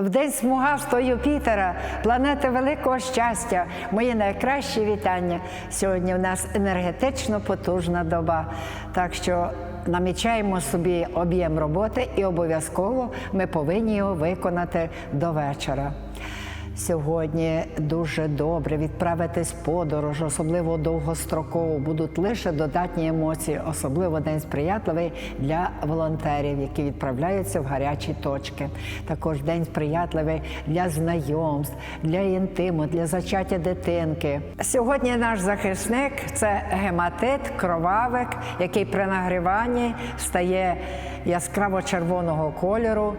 В день смугастого Юпітера, планети великого щастя, мої найкращі вітання. Сьогодні у нас енергетично потужна доба. Так що намічаємо собі об'єм роботи і обов'язково ми повинні його виконати до вечора. Сьогодні дуже добре відправитись в подорож, особливо довгостроково. Будуть лише додатні емоції, особливо день сприятливий для волонтерів, які відправляються в гарячі точки. Також день сприятливий для знайомств, для інтиму, для зачаття дитинки. Сьогодні наш захисник це гематит, кровавик, який при нагріванні стає яскраво-червоного кольору.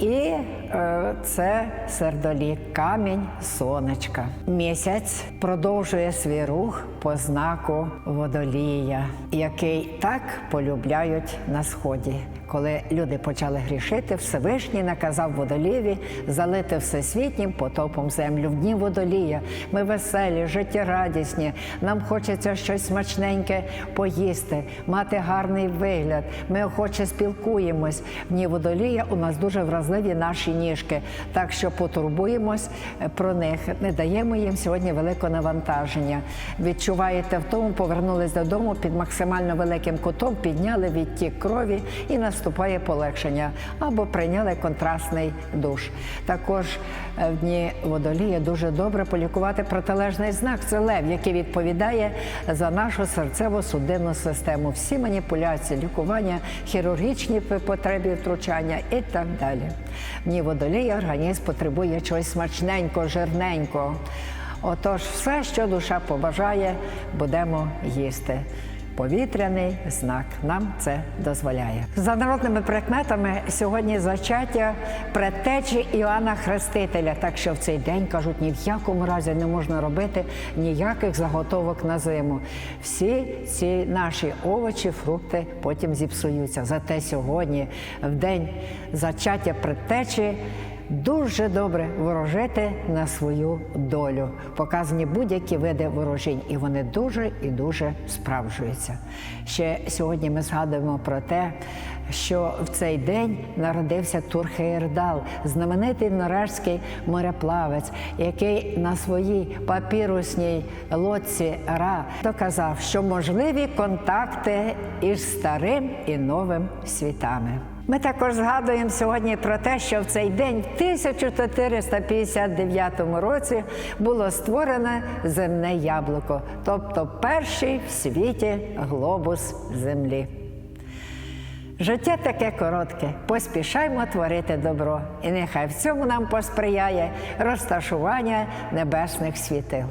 І е, це сердолік, камінь сонечка. Місяць продовжує свій рух по знаку водолія, який так полюбляють на сході. Коли люди почали грішити, Всевишній наказав водоліві залити всесвітнім потопом землю в дні водолія. Ми веселі, життєрадісні. Нам хочеться щось смачненьке поїсти, мати гарний вигляд. Ми охоче спілкуємось. В водолія у нас дуже вразливі наші ніжки, так що потурбуємось про них. Не даємо їм сьогодні великого навантаження. Відчуваєте в тому, повернулись додому під максимально великим кутом, підняли відтік крові і наступає полегшення або прийняли контрастний душ. Також е, в дні водолія дуже добре полікувати протилежний знак. Це лев, який відповідає за нашу серцево-судинну систему. Всі маніпуляції, лікування, хірургічні потреби втручання і так далі. В водолій організм потребує чогось смачненького, жирненького. Отож, все, що душа побажає, будемо їсти. Повітряний знак нам це дозволяє. За народними прикметами сьогодні зачаття предтечі Іоанна Хрестителя. Так що в цей день кажуть, ні в якому разі не можна робити ніяких заготовок на зиму. Всі ці наші овочі, фрукти потім зіпсуються. Зате сьогодні, в день зачаття предтечі, Дуже добре ворожити на свою долю. Показані будь-які види ворожінь, і вони дуже і дуже справджуються. Ще сьогодні ми згадуємо про те, що в цей день народився Турхеєрдал, знаменитий норвежський мореплавець, який на своїй папірусній лодці Ра доказав, що можливі контакти із старим і новим світами. Ми також згадуємо сьогодні про те, що в цей день, в 1459 році, було створене земне яблуко, тобто перший в світі глобус землі. Життя таке коротке, поспішаймо творити добро, і нехай в цьому нам посприяє розташування небесних світил.